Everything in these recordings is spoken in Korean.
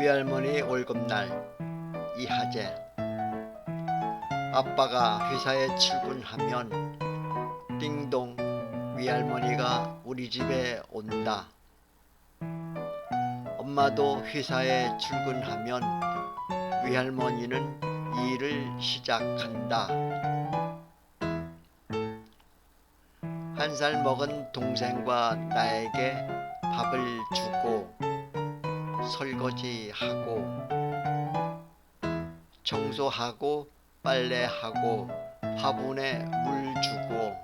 외할머니 월급날 이하재 아빠가 회사에 출근하면 띵동 외할머니가 우리 집에 온다. 엄마도 회사에 출근하면 외할머니는 일을 시작한다. 한 살 먹은 동생과 나에게 밥을 주고 설거지하고 청소하고 빨래하고 화분에 물 주고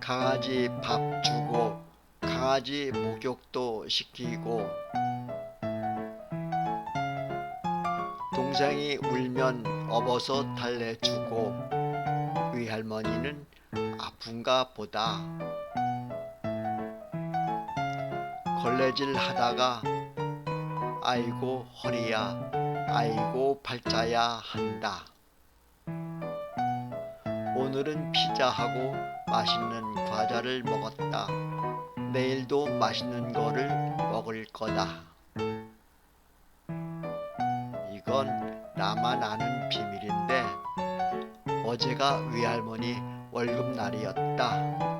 강아지 밥 주고 강아지 목욕도 시키고 동생이 울면 업어서 달래주고 외할머니는 아픈가 보다 걸레질 하다가 아이고 허리야 아이고 발자야 한다. 오늘은 피자하고 맛있는 과자를 먹었다. 내일도 맛있는 거를 먹을 거다. 이건 나만 아는 비밀인데 어제가 외할머니 월급날이었다